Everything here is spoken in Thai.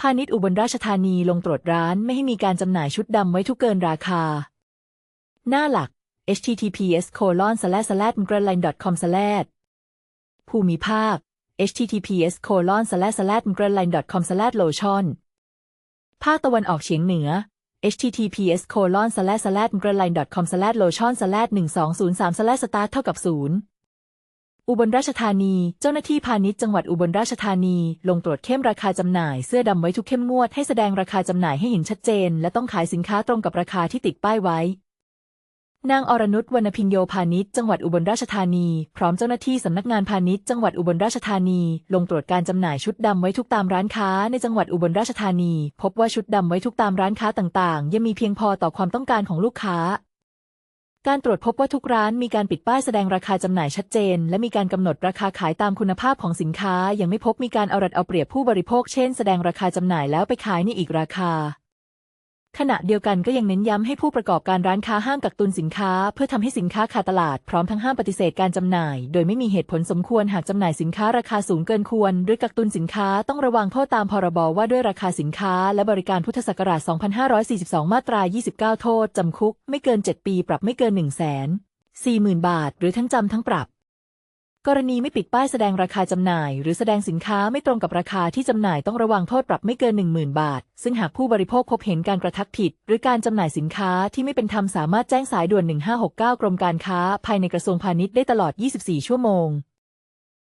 พาณิชย์อุบลราชธานีลงตรวจร้านไม่ให้มีการจำหน่ายชุดดำไว้ทุกเกินราคา หน้าหลัก https colon slash slash m g r a l i n e com slash ภูมิภาค https colon slash slash m g r a l i n e com slash lotion ภาคตะวันออกเฉียงเหนือ https colon slash slash m g r a l i n e com slash lotion slash 1203 slash start เท่ากับศูนย์ อุบลราชธานี เจ้าหน้าที่พาณิชย์จังหวัดอุบลราชธานี ลงตรวจเข้มราคาจำหน่ายเสื้อดำไว้ทุกเข้มงวดให้แสดงราคาจำหน่ายให้เห็นชัดเจน และต้องขายสินค้าตรงกับราคาที่ติดป้ายไว้ นางอรนุชวรรณพินโยพาณิชย์จังหวัดอุบลราชธานี พร้อมเจ้าหน้าที่สำนักงานพาณิชย์จังหวัดอุบลราชธานี ลงตรวจการจำหน่ายชุดดำไว้ทุกตามร้านค้าในจังหวัดอุบลราชธานี พบว่าชุดดำไว้ทุกตามร้านค้าต่างๆ ยังมีเพียงพอต่อความต้องการของลูกค้า การตรวจพบว่าทุกร้านมีการปิดป้ายแสดงราคาจำหน่ายชัดเจน และมีการกำหนดราคาขายตามคุณภาพของสินค้า ยังไม่พบมีการเอารัดเอาเปรียบผู้บริโภค เช่น แสดงราคาจำหน่ายแล้วไปขายในอีกราคา ขณะเดียวกันก็ยังเน้นย้ำให้ผู้ประกอบการร้านค้าห้ามกักตุนสินค้า เพื่อทำให้สินค้าขาดตลาดพร้อมทั้งห้ามปฏิเสธการจำหน่าย โดยไม่มีเหตุผลสมควรหากจำหน่ายสินค้าราคาสูงเกินควรหรือกักตุนสินค้าต้องระวังโทษตามพรบว่าด้วยราคาสินค้า และบริการพุทธศักราช 2542 มาตรา 29 โทษจำคุก ไม่เกิน 7 ปี ปรับไม่เกิน 1 0 0 0 0 0 40,000 บาท หรือทั้งจำทั้งปรับ กรณีไม่ปิดป้ายแสดงราคาจำหน่าย หรือแสดงสินค้าไม่ตรงกับราคาที่จำหน่ายต้องระวังโทษปรับไม่เกิน 10,000 บาท ซึ่งหากผู้บริโภคพบเห็นการกระทักผิด หรือการจำหน่ายสินค้าที่ไม่เป็นธรรมสามารถแจ้งสายด่วน 1569 กรมการค้า ภายในกระทรวงพาณิชย์ได้ตลอด 24 ชั่วโมง